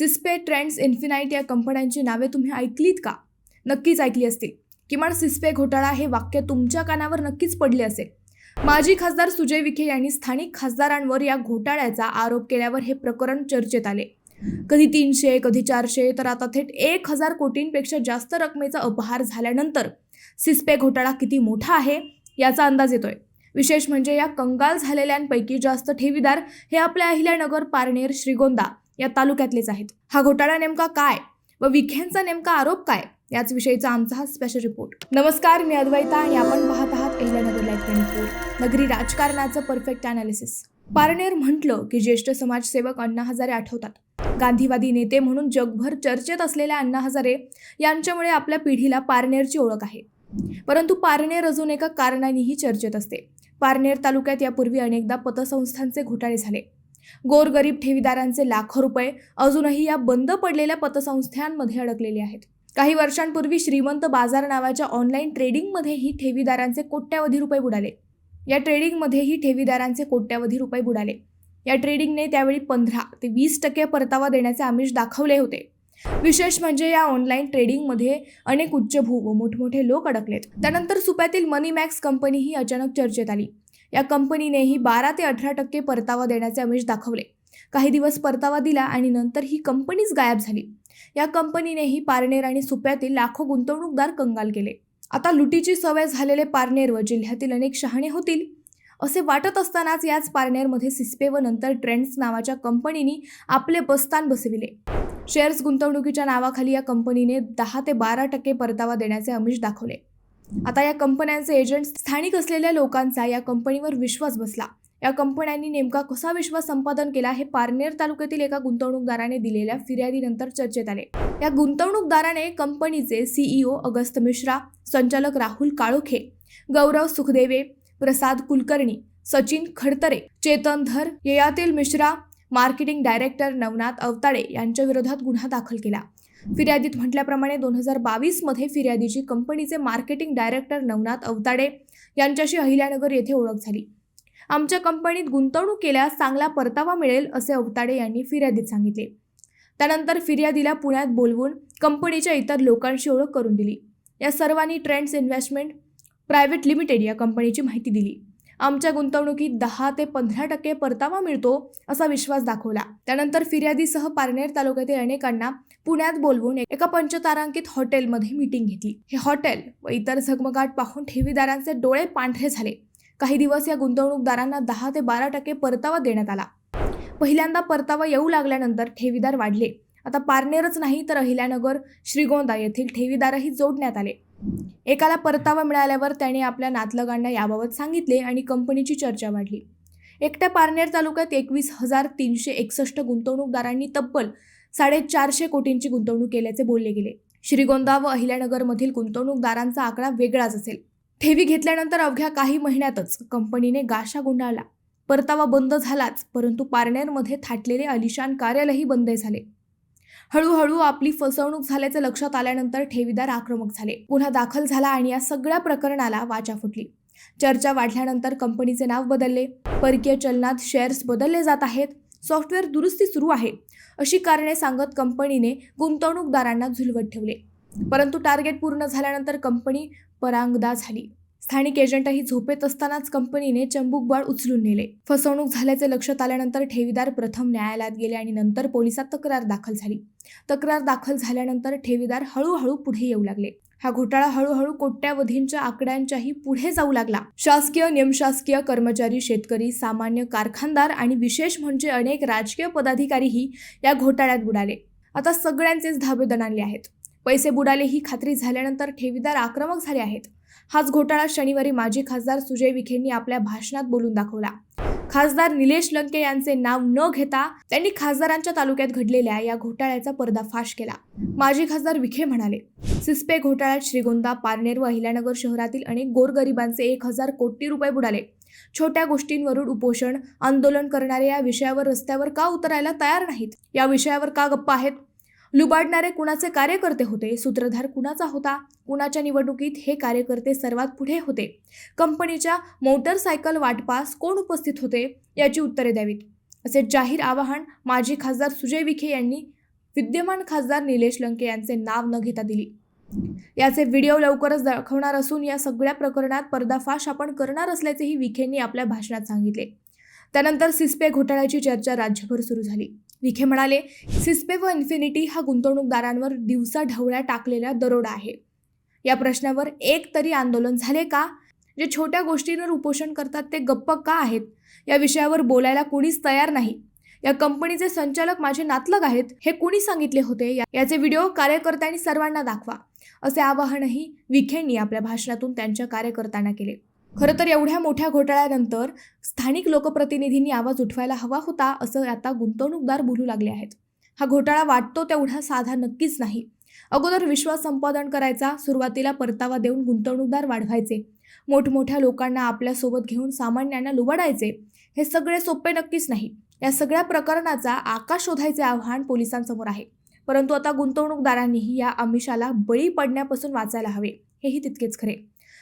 सिस्पे trends infinite या कंपन्यांची नावे तुम्ही ऐकलीत का? नक्कीच ऐकली असतील. किमान सिस्पे घोटाळा हे वाक्य तुमच्या कानावर नक्कीच पडले असेल. माजी खासदार सुजय विखे यांनी स्थानिक खासदारांवर या घोटाळ्याचा आरोप केल्यावर हे प्रकरण चर्चेत आले. कधी तीनशे कधी चारशे तर आता थेट एक हजार कोटींपेक्षा जास्त रकमेचा अपहार झाल्यानंतर सिस्पे घोटाळा किती मोठा आहे याचा अंदाज येतोय. विशेष म्हणजे या कंगाल झालेल्यांपैकी जास्त ठेवीदार हे आपल्या अहिल्यानगर पारनेर श्रीगोंदा या तालुक्यातलेच आहेत. हा घोटाळा नेमका काय व विखेंचा नेमका आरोप काय याच विषयीचा आमचा हा स्पेशल रिपोर्ट नमस्कार मी अद्वैता आणि आपण पाहत आहात अहिल्यानगर लाईफ ट्वेंटी नगरी राजकारणाचं परफेक्ट अनालिसिस पारनेर म्हटलं की ज्येष्ठ समाजसेवक अण्णा हजारे आठवतात. गांधीवादी नेते म्हणून जगभर चर्चेत असलेल्या अण्णा हजारे यांच्यामुळे आपल्या पिढीला पारनेरची ओळख आहे. परंतु पारनेर अजून एका कारणानेही चर्चेत असते. पारनेर तालुक्यात यापूर्वी अनेकदा पतसंस्थांचे घोटाळे झाले. गोरगरीब ठेवीदारांचे लाखो रुपये अजूनही या बंद पडलेल्या पतसंस्थांमध्ये अडकलेले आहेत. काही वर्षांपूर्वी श्रीमंत बाजार नावाच्या ऑनलाईन ट्रेडिंगमध्येही ठेवीदारांचे कोट्यावधी रुपये बुडाले. या ट्रेडिंगमध्येही ठेवीदारांचे कोट्यावधी रुपये बुडाले. या ट्रेडिंगने त्यावेळी पंधरा ते वीस टक्के परतावा देण्याचे आमिष दाखवले होते. विशेष म्हणजे या ऑनलाईन ट्रेडिंगमध्ये अनेक उच्चभू व मोठमोठे लोक अडकलेत. त्यानंतर सुप्यातील मनी मॅक्स कंपनी ही अचानक चर्चेत आली. या कंपनीनेही बारा ते अठरा टक्के परतावा देण्याचे अमिष दाखवले. काही दिवस परतावा दिला आणि नंतर ही कंपनीच गायब झाली. या कंपनीनेही पारनेर आणि सुप्यातील लाखो गुंतवणूकदार कंगाल केले. आता लुटीची सवय झालेले पारनेर व जिल्ह्यातील अनेक शहाणे होतील? असे वाटत असतानाच याच पारनेरमध्ये सिस्पे व नंतर ट्रेंड्स नावाच्या कंपनीनी आपले बस्तान बसविले. शेअर्स गुंतवणुकीच्या नावाखाली या कंपनीने दहा ते बारा टक्के परतावा देण्याचे अमिष दाखवले. आता या कंपन्यांचे एजंट स्थानिक असलेल्या लोकांचा या कंपनीवर विश्वास बसला. या कंपन्यांनी नेमका कसा विश्वास संपादन केला हे पारनेर तालुक्यातील एका गुंतवणूकदाराने दिलेल्या फिर्यादीनंतर चर्चेत आले. या गुंतवणूकदाराने कंपनीचे सीईओ अगस्त मिश्रा संचालक राहुल काळोखे गौरव सुखदेवे प्रसाद कुलकर्णी सचिन खडतरे चेतन धर ययातील मिश्रा मार्केटिंग डायरेक्टर नवनाथ अवताडे यांच्या विरोधात गुन्हा दाखल केला. फिर्यादीत म्हटल्याप्रमाणे दोन हजार बावीसमध्ये फिर्यादीची कंपनीचे मार्केटिंग डायरेक्टर नवनाथ अवताडे यांच्याशी अहिल्यानगर येथे ओळख झाली. आमच्या कंपनीत गुंतवणूक केल्यास चांगला परतावा मिळेल असे अवताडे यांनी फिर्यादीत सांगितले. त्यानंतर फिर्यादीला पुण्यात बोलवून कंपनीच्या इतर लोकांशी ओळख करून दिली. या सर्वांनी ट्रेंड्स इन्व्हेस्टमेंट प्रायव्हेट लिमिटेड या कंपनीची माहिती दिली. आमच्या गुंतवणुकीत दहा ते पंधरा टक्के परतावा मिळतो असा विश्वास दाखवला. त्यानंतर फिर्यादीसह पारनेर तालुक्यातील अनेकांना पुण्यात बोलवून एका पंचतारांकित हॉटेलमध्ये मीटिंग घेतली. हे हॉटेल व इतर झगमगाट पाहून ठेवीदारांचे डोळे पांढरे झाले. काही दिवस या गुंतवणूकदारांना दहा ते बारा टक्के परतावा देण्यात आला. पहिल्यांदा परतावा येऊ लागल्यानंतर ठेवीदार वाढले. आता पारनेरच नाही तर अहिल्यानगर श्रीगोंदा येथील ठेवीदारही जोडण्यात आले. एकाला परतावा मिळाल्यावर त्याने आपल्या नातलगांना याबाबत सांगितले आणि कंपनीची चर्चा वाढली. एकट्या पारनेर तालुक्यात एकवीस हजार तीनशे एकसष्ट गुंतवणूकदारांनी तब्बल साडेचारशे कोटींची गुंतवणूक केल्याचे बोलले गेले. श्रीगोंदा व अहिल्यानगरमधील गुंतवणूकदारांचा आकडा वेगळाच असेल. ठेवी घेतल्यानंतर अवघ्या काही महिन्यातच कंपनीने गाशा गुंडाळला. परतावा बंद झालाच परंतु पारनेरमध्ये थाटलेले अलिशान कार्यालयही बंद झाले. हळूहळू आपली फसवणूक झाल्याचे लक्षात आल्यानंतर ठेवीदार आक्रमक झाले. गुन्हा दाखल झाला आणि या सगळ्या प्रकरणाला वाचा फुटली. चर्चा वाढल्यानंतर कंपनीचे नाव बदलले. परकीय चलनात शेअर्स बदलले जात आहेत. सॉफ्टवेअर दुरुस्ती सुरू आहे. अशी कारणे सांगत कंपनीने गुंतवणूकदारांना झुलवत ठेवले. परंतु टार्गेट पूर्ण झाल्यानंतर कंपनी परांगदा झाली. स्थानिक एजंटही झोपेत असतानाच कंपनीने चंबुकबाळ उचलून नेले. फसवणूक झाल्याचे लक्षात आल्यानंतर ठेवीदार प्रथम न्यायालयात गेले आणि नंतर पोलिसात तक्रार दाखल झाली. तक्रार दाखल झाल्यानंतर ठेवीदार हळूहळू पुढे येऊ लागले. हा घोटाळा हळूहळू कोट्यावधींच्या आकड्यांच्याही पुढे जाऊ लागला. शासकीय निमशासकीय कर्मचारी शेतकरी सामान्य कारखानदार आणि विशेष म्हणजे अनेक राजकीय पदाधिकारीही या घोटाळ्यात बुडाले. आता सगळ्यांचेच धाबे दणाणले आहेत. पैसे बुडाले ही खात्री झाल्यानंतर ठेवीदार आक्रमक झाले आहेत. हाच घोटाळा शनिवारी माजी खासदार सुजय विखेंनी आपल्या भाषणात बोलून दाखवला. खासदार निलेश लंके यांचे नाव न घेता त्यांनी खासदारांच्या तालुक्यात घडलेल्या या घोटाळ्याचा पर्दाफाश केला. माजी खासदार विखे म्हणाले सिस्पे घोटाळ्यात श्रीगोंदा पारनेर व अहिल्यानगर शहरातील अनेक गोरगरिबांचे एक हजार कोटी रुपये बुडाले. छोट्या गोष्टींवरून उपोषण आंदोलन करणारे या विषयावर रस्त्यावर का उतरायला तयार नाहीत? या विषयावर का गप्पा आहेत? लुबाडणारे कुणाचे कार्यकर्ते होते? सूत्रधार कुणाचा होता? कुणाच्या निवडणुकीत हे कार्यकर्ते सर्वात पुढे होते? कंपनीच्या मोटरसायकल वाटपास कोण उपस्थित होते? याची उत्तरे द्यावीत. असे जाहीर आवाहन माजी खासदार सुजय विखे यांनी विद्यमान खासदार निलेश लंके यांचे नाव न घेता दिली. याचे व्हिडिओ लवकरच दाखवणार असून या सगळ्या प्रकरणात पर्दाफाश आपण करणार असल्याचेही विखेंनी आपल्या भाषणात सांगितले. त्यानंतर सिस्पे घोटाळ्याची चर्चा राज्यभर सुरू झाली. विखे म्हणाले सिस्पे व इन्फिनिटी हा गुंतवणूकदारांवर दिवसा ढवळ्या टाकलेला दरोडा आहे. या प्रश्नावर एक तरी आंदोलन झाले का? जे छोट्या गोष्टींवर उपोषण करतात ते गप्प का आहेत? या विषयावर बोलायला कोणीच तयार नाही. या कंपनीचे संचालक माझे नातलग आहेत हे कोणी सांगितले होते? या- याचे व्हिडिओ कार्यकर्त्यांनी सर्वांना दाखवा. असे आवाहनही विखेंनी आपल्या भाषणातून त्यांच्या कार्यकर्त्यांना केले. खरं तर एवढ्या मोठ्या घोटाळ्यानंतर स्थानिक लोकप्रतिनिधींनी आवाज उठवायला हवा होता असं आता गुंतवणूकदार बोलू लागले आहेत. हा घोटाळा वाटतो तेवढा साधा नक्कीच नाही. अगोदर विश्वास संपादन करायचा सुरुवातीला परतावा देऊन गुंतवणूकदार वाढवायचे. मोठमोठ्या लोकांना आपल्यासोबत घेऊन सामान्यांना लुबाडायचे हे सगळे सोपे नक्कीच नाही. या सगळ्या प्रकरणाचा आकाश शोधायचे आव्हान पोलिसांसमोर आहे. परंतु आता गुंतवणूकदारांनीही या आमिषाला बळी पडण्यापासून वाचायला हवे हेही तितकेच खरे.